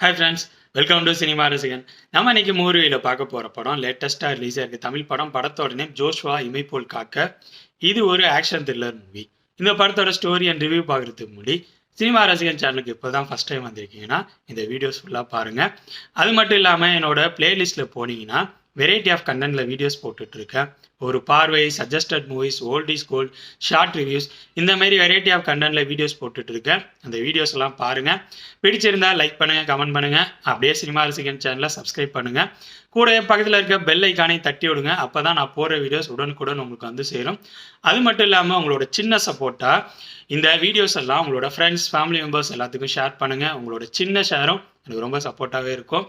Hi friends welcome to cinema Rasigan நம்ம இன்னைக்கு மூவியில் பார்க்க போகிற படம் லேட்டஸ்ட்டாக ரிலீஸ் ஆகிருக்கு தமிழ் படம். படத்தோட நேம் ஜோஷ்வா இமைப்போல் காக்க. இது ஒரு ஆக்ஷன் த்ரில்லர் மூவி இந்த படத்தோட ஸ்டோரி அண்ட் ரிவ்யூ பார்க்குறதுக்கு முன்னாடி சினிமா ரசிகன் சேனலுக்கு இப்போ தான் ஃபஸ்ட் டைம் வந்திருக்கீங்கன்னா இந்த வீடியோஸ் ஃபுல்லாக பாருங்கள் அது மட்டும் இல்லாமல் என்னோட பிளேலிஸ்ட்டில் போனீங்கன்னா வெரைட்டி ஆஃப் கண்டென்ட்டில் வீடியோஸ் போட்டுட்ருக்கேன் ஒரு பார்வை suggested movies old is gold short reviews இந்த மாதிரி வெரைட்டி ஆஃப் கண்டென்ட்ல வீடியோஸ் போட்டுட்டு இருக்கேன். அந்த வீடியோஸ் எல்லாம் பாருங்கள் பிடிச்சிருந்தா லைக் பண்ணுங்கள் கமெண்ட் பண்ணுங்க. அப்படியே சினிமா ரசிகன் சேனலை சப்ஸ்கிரைப் பண்ணுங்க. கூட பக்கத்தில் இருக்க பெல் ஐக்கானை தட்டி விடுங்க. அப்போ தான் நான் போகிற வீடியோஸ் உடனுக்குடன் உங்களுக்கு வந்து சேரும். அது மட்டும் இல்லாமல் உங்களோட சின்ன சப்போர்ட்டாக இந்த வீடியோஸ் எல்லாம் உங்களோட ஃப்ரெண்ட்ஸ் ஃபேமிலி மெம்பர்ஸ் எல்லாத்துக்கும் ஷேர் பண்ணுங்கள் உங்களோட சின்ன ஷேரும் எனக்கு ரொம்ப சப்போர்ட்டாகவே இருக்கும்.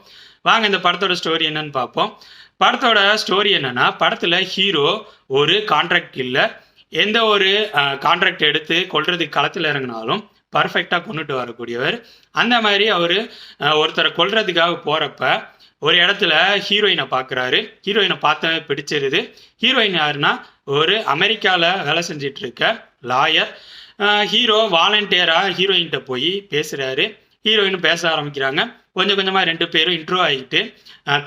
வாங்க இந்த படத்தோட ஸ்டோரி என்னன்னு பார்ப்போம். படத்தோட ஸ்டோரி என்னன்னா படத்தில் ஹீரோ ஒரு கான்ட்ராக்ட் இல்லை. எந்த ஒரு கான்ட்ராக்ட் எடுத்து கொல்றதுக்கு களத்தில் இறங்கினாலும் பர்ஃபெக்டாக கொண்டுட்டு வரக்கூடியவர். அந்த மாதிரி அவர் ஒருத்தரை கொல்றதுக்காக போகிறப்ப ஒரு இடத்துல ஹீரோயினை பார்க்குறாரு ஹீரோயினை பார்த்த பிடிச்சிருது. ஹீரோயின் யாருன்னா ஒரு அமெரிக்காவில் வேலை செஞ்சிட்டு இருக்க லாயர் ஹீரோ வாலண்டியராக ஹீரோயின்கிட்ட போய் பேசுகிறாரு ஹீரோயின் பேச ஆரம்பிக்கிறாங்க. கொஞ்சம் கொஞ்சமாக ரெண்டு பேரும் இன்ட்ரோ ஆகிட்டு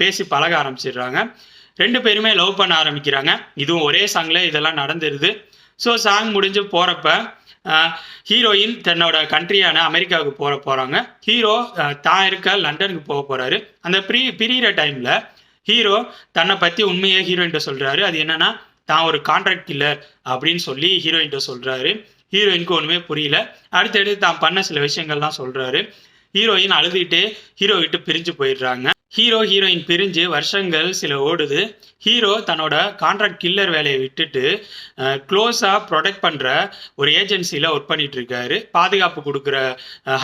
பேசி பழக ஆரம்பிச்சிடுறாங்க. ரெண்டு பேருமே லவ் பண்ண ஆரம்பிக்கிறாங்க. இதுவும் ஒரே சாங்கில் இதெல்லாம் நடந்துருது. ஸோ சாங் முடிஞ்சு போகிறப்ப ஹீரோயின் தன்னோட கண்ட்ரியான அமெரிக்காவுக்கு போகிற போகிறாங்க ஹீரோ தான் இருக்க லண்டனுக்கு போக போகிறாரு அந்த ப்ரீ பிரியிற டைமில் ஹீரோ தன்னை பற்றி உண்மையை ஹீரோயின்ட்ட சொல்கிறாரு அது என்னென்னா தான் ஒரு கான்ட்ராக்ட் கில்லர் அப்படின்னு சொல்லி ஹீரோயின்ட்ட சொல்கிறாரு ஹீரோயினுக்கு ஒன்றுமே புரியல. அடுத்தடுத்து தான் பண்ண சில விஷயங்கள்லாம் சொல்கிறாரு ஹீரோயின் அழுதுகிட்டே ஹீரோ விட்டு பிரிஞ்சு போயிடுறாங்க. ஹீரோ ஹீரோயின் பிரிஞ்சு வருஷங்கள் சில ஓடுது. ஹீரோ தன்னோட கான்ட்ராக்ட் கில்லர் வேலையை விட்டுட்டு க்ளோஸாக ப்ரொடெக்ட் பண்ணுற ஒரு ஏஜென்சியில் ஒர்க் பண்ணிட்டு இருக்காரு. பாதுகாப்பு கொடுக்குற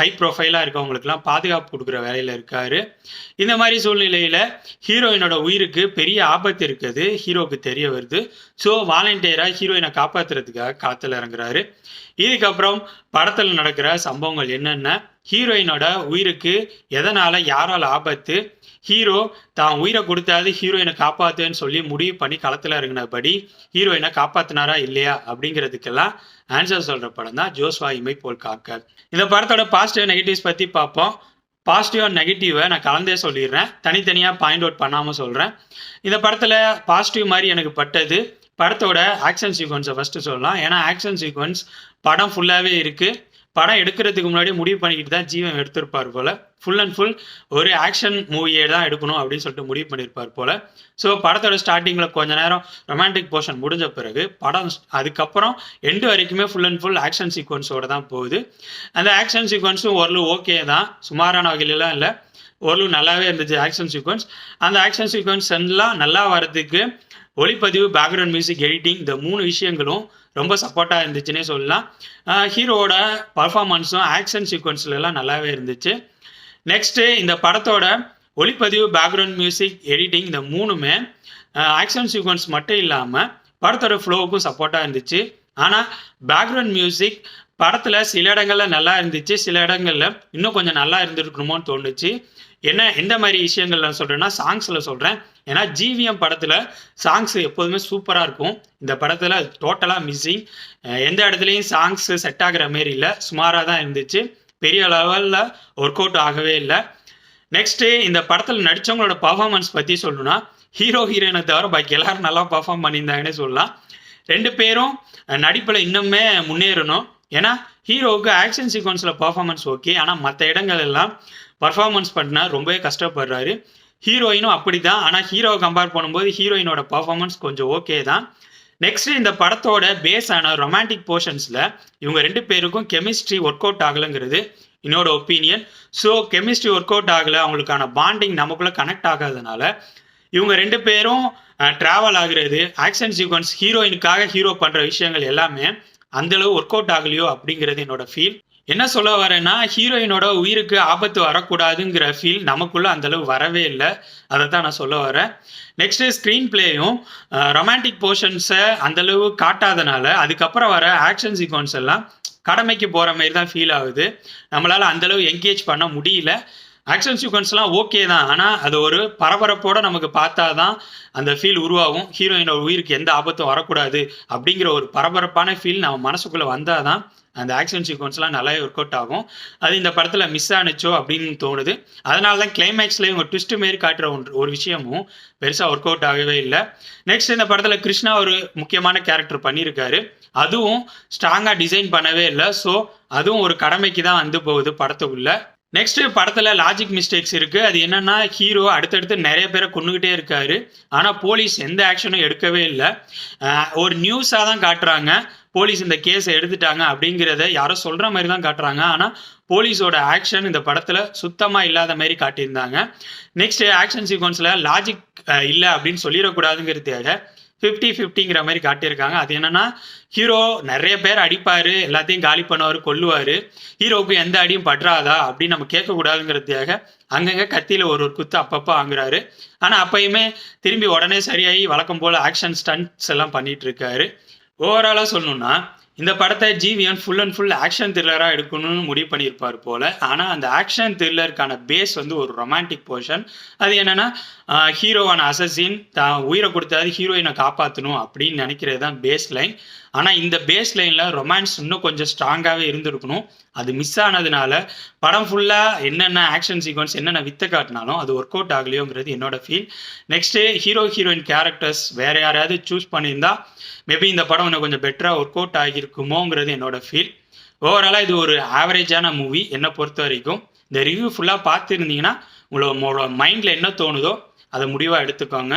ஹை ப்ரொஃபைலாக இருக்கவங்களுக்குலாம் பாதுகாப்பு கொடுக்குற வேலையில் இருக்காரு. இந்த மாதிரி சூழ்நிலையில் ஹீரோயினோட உயிருக்கு பெரிய ஆபத்து இருக்குது. ஹீரோவுக்கு தெரிய வருது. ஸோ வாலண்டியராக ஹீரோயினை காப்பாற்றுறதுக்காக காத்தில் இறங்குறாரு. இதுக்கப்புறம் படத்தில் நடக்கிற சம்பவங்கள் என்னென்ன? ஹீரோயினோட உயிருக்கு எதனால் யாரால் ஆபத்து? ஹீரோ தான் உயிரை கொடுத்தாது ஹீரோயினை காப்பாத்துன்னு சொல்லி முடிவு பண்ணி களத்தில் இறங்கினபடி ஹீரோயினை காப்பாத்தினாரா இல்லையா அப்படிங்கிறதுக்கெல்லாம் ஆன்சர் சொல்கிற படம் தான் ஜோஸ்வா இமை போல் காக்க இந்த படத்தோட பாசிட்டிவ் நெகட்டிவ்ஸ் பற்றி பார்ப்போம். பாசிட்டிவ் அண்ட் நெகட்டிவை நான் கலந்தே சொல்லிடுறேன். தனித்தனியாக பாயிண்ட் அவுட் பண்ணாமல் சொல்கிறேன் இந்த படத்தில் பாசிட்டிவ் மாதிரி எனக்கு பட்டது படத்தோட ஆக்ஷன் சீக்வன்ஸை ஃபஸ்ட்டு சொல்லலாம். ஏன்னா ஆக்ஷன் சீக்வன்ஸ் படம் ஃபுல்லாகவே இருக்குது படம் எடுக்கிறதுக்கு முன்னாடி முடிவு பண்ணிக்கிட்டு தான் ஜீவன் எடுத்திருப்பார் போல். ஃபுல் அண்ட் ஃபுல் ஒரு ஆக்ஷன் மூவியை தான் எடுக்கணும் அப்படின்னு சொல்லிட்டு முடிவு பண்ணியிருப்பார் போல். ஸோ படத்தோட ஸ்டார்டிங்கில் கொஞ்ச நேரம் ரொமான்டிக் போர்ஷன் முடிஞ்ச பிறகு படம் அதுக்கப்புறம் எண்டு வரைக்குமே ஃபுல் அண்ட் ஃபுல் ஆக்ஷன் சீக்வன்ஸோடு தான் போகுது. அந்த ஆக்ஷன் சீக்வன்ஸும் ஓரளவு ஓகே தான். சுமாரான வகையிலலாம் இல்லை. ஓரளவு நல்லாவே இருந்துச்சு ஆக்ஷன் சீக்வன்ஸ் அந்த ஆக்ஷன் சீக்வன்ஸ் எல்லாம் நல்லா வரதுக்கு ஒளிப்பதிவு பேக்ரவுண்ட் மியூசிக் எடிட்டிங் இந்த மூணு விஷயங்களும் ரொம்ப சப்போர்ட்டாக இருந்துச்சுன்னே சொல்லலாம். ஹீரோவோட பர்ஃபார்மன்ஸும் ஆக்ஷன் சீக்வன்ஸ்லாம் நல்லாவே இருந்துச்சு. நெக்ஸ்ட்டு இந்த படத்தோட ஒளிப்பதிவு பேக்ரவுண்ட் மியூசிக் எடிட்டிங் இந்த மூணுமே ஆக்ஷன் சீக்வன்ஸ் மட்டும் இல்லாமல் படத்தோட ஃப்ளோவுக்கும் சப்போர்ட்டாக இருந்துச்சு. ஆனால் பேக்ரவுண்ட் மியூசிக் படத்தில் சில இடங்களில் நல்லா இருந்துச்சு சில இடங்களில் இன்னும் கொஞ்சம் நல்லா இருந்திருக்கணுமோன்னு தோணுச்சு. என்ன எந்த மாதிரி விஷயங்கள் நான் சொல்கிறேன்னா சாங்ஸில் சொல்கிறேன் ஏன்னா ஜிவிஎம் படத்தில் சாங்ஸ் எப்போதுமே சூப்பராக இருக்கும். இந்த படத்தில் டோட்டலாக மிஸ்ஸிங் எந்த இடத்துலையும் சாங்ஸ் செட் ஆகிற மாரி இல்லை. சுமாராக தான் இருந்துச்சு. பெரிய லெவலில் ஒர்க் அவுட் ஆகவே இல்லை. நெக்ஸ்ட்டு இந்த படத்தில் நடித்தவங்களோட பர்ஃபார்மன்ஸ் பற்றி சொல்லணும்னா ஹீரோ ஹீரோயினை தவிர பாக்கி எல்லோரும் நல்லா பர்ஃபார்ம் பண்ணியிருந்தாங்கன்னே சொல்லலாம். ரெண்டு பேரும் நடிப்பில் இன்னுமே முன்னேறணும். ஏன்னா ஹீரோவுக்கு ஆக்ஷன் சீக்வன்ஸில் பர்ஃபார்மன்ஸ் ஓகே ஆனால் மற்ற இடங்கள் எல்லாம் பர்ஃபார்மன்ஸ் பண்ணால் ரொம்பவே கஷ்டப்படுறாரு. ஹீரோயினும் அப்படி தான் ஆனால் ஹீரோவை கம்பேர் பண்ணும்போது ஹீரோயினோட பர்ஃபார்மன்ஸ் கொஞ்சம் ஓகே தான். நெக்ஸ்ட் இந்த படத்தோட பேஸ் ஆன ரொமான்டிக் போர்ஷன்ஸில் இவங்க ரெண்டு பேருக்கும் கெமிஸ்ட்ரி ஒர்க் அவுட் ஆகலைங்கிறது என்னோட opinion so chemistry work out ஆகலை. அவங்களுக்கான பாண்டிங் நமக்குள்ளே கனெக்ட் ஆகாதனால இவங்க ரெண்டு பேரும் ட்ராவல் ஆகுறது ஆக்ஷன் சீக்வன்ஸ் ஹீரோயினுக்காக ஹீரோ பண்ணுற விஷயங்கள் எல்லாமே அந்தளவு ஒர்க் அவுட் ஆகலையோ அப்படிங்கிறது என்னோட ஃபீல் என்ன சொல்ல வரேன்னா ஹீரோயினோட உயிருக்கு ஆபத்து வரக்கூடாதுங்கிற ஃபீல் நமக்குள்ள அந்தளவு வரவே இல்லை. அதை தான் நான் சொல்ல வரேன். நெக்ஸ்ட் ஸ்க்ரீன் பிளேயும் ரொமான்டிக் போர்ஷன்ஸை அந்தளவு காட்டாதனால அதுக்கப்புறம் வர ஆக்ஷன் சீக்வன்ஸ் எல்லாம் கடமைக்கு போகிற மாதிரி தான் ஃபீல் ஆகுது. நம்மளால் அந்தளவு என்கேஜ் பண்ண முடியல. ஆக்ஷன் சீக்வன்ஸ்லாம் ஓகே தான். ஆனால் அது ஒரு பரபரப்போட நமக்கு பார்த்தா தான் அந்த ஃபீல் உருவாகும். ஹீரோயினோட உயிருக்கு எந்த ஆபத்தும் வரக்கூடாது அப்படிங்கிற ஒரு பரபரப்பான ஃபீல் நம்ம மனசுக்குள்ளே வந்தால் தான் அந்த ஆக்ஷன் சீக்வன்ஸ்லாம் நல்லாவே ஒர்க் அவுட் ஆகும். அது இந்த படத்தில் மிஸ் ஆனிச்சோ அப்படின்னு தோணுது. அதனால தான் கிளைமேக்ஸில் இவங்க ட்விஸ்ட் மாரி காட்டுற ஒன்று ஒரு விஷயமும் பெருசாக ஒர்க் அவுட் ஆகவே இல்லை. நெக்ஸ்ட் இந்த படத்தில் கிருஷ்ணா ஒரு முக்கியமான கேரக்டர் பண்ணியிருக்காரு. அதுவும் ஸ்ட்ராங்காக டிசைன் பண்ணவே இல்லை. ஸோ அதுவும் ஒரு கடமைக்கு தான் வந்து போகுது படத்துக்குள்ளே. நெக்ஸ்ட் படத்துல லாஜிக் மிஸ்டேக்ஸ் இருக்கு. அது என்னன்னா ஹீரோ அடுத்தடுத்து நிறைய பேரை கொண்டுகிட்டே இருக்காரு. ஆனா போலீஸ் எந்த ஆக்ஷனும் எடுக்கவே இல்லை. ஒரு நியூஸா தான் காட்டுறாங்க. போலீஸ் இந்த கேஸை எடுத்துட்டாங்க அப்படிங்கிறத யாரோ சொல்ற மாதிரி தான் காட்டுறாங்க. ஆனா போலீஸோட ஆக்ஷன் இந்த படத்துல சுத்தமா இல்லாத மாதிரி காட்டியிருந்தாங்க. நெக்ஸ்ட் ஆக்ஷன் சீக்வன்ஸ்ல லாஜிக் இல்லை அப்படின்னு சொல்லிடக்கூடாதுங்கிறதுக்காக ஃபிஃப்டி ஃபிஃப்டிங்கிற மாதிரி காட்டியிருக்காங்க. அது என்னன்னா ஹீரோ நிறைய பேர் அடிப்பாரு எல்லாத்தையும் காலி பண்ணுவார் கொல்லுவார். ஹீரோவுக்கு எந்த அடியும் பற்றாதா அப்படின்னு நம்ம கேட்கக்கூடாதுங்கிறதுக்காக அங்கங்கே கத்தியில் ஒரு ஒரு குத்து அப்பப்போ வாங்குறாரு. ஆனால் அப்பயுமே திரும்பி உடனே சரியாகி வழக்கம் போல் ஆக்ஷன் ஸ்டண்ட்ஸ் எல்லாம் பண்ணிட்டு இருக்காரு. ஓவராலாக சொல்லணும்னா இந்த படத்தை Jeevan full and full action த்ரில்லராக எடுக்கணும்னு முடிவு பண்ணியிருப்பார் போல. ஆனால் அந்த ஆக்ஷன் த்ரில்லருக்கான பேஸ் வந்து ஒரு ரொமான்டிக் போர்ஷன் அது என்னன்னா ஹீரோவான அசசின் தான் உயிரை கொடுத்தாது ஹீரோயினை காப்பாற்றணும் அப்படின்னு நினைக்கிறது தான் பேஸ் லைன் ஆனால் இந்த பேஸ் லைனில் ரொமான்ஸ் இன்னும் கொஞ்சம் ஸ்ட்ராங்காகவே இருந்திருக்கணும். அது மிஸ் ஆனதுனால படம் ஃபுல்லாக என்னென்ன ஆக்ஷன் சீக்வன்ஸ் என்னென்ன வித்த காட்டினாலும் அது ஒர்க் அவுட் ஆகலையோங்கிறது என்னோட feel next hero heroine characters வேற யாரையாவது சூஸ் பண்ணியிருந்தா மேபி இந்த படம் இன்னும் கொஞ்சம் பெட்டராக ஒர்க் அவுட் ஆகியிருக்குமோங்கிறது என்னோட ஃபீல் ஓவராலாக இது ஒரு ஆவரேஜான மூவி என்னை பொறுத்த வரைக்கும். இந்த ரிவ்யூ ஃபுல்லாக பார்த்துருந்தீங்கன்னா உங்களோட மைண்டில் என்ன தோணுதோ அதை முடிவாக எடுத்துக்கோங்க.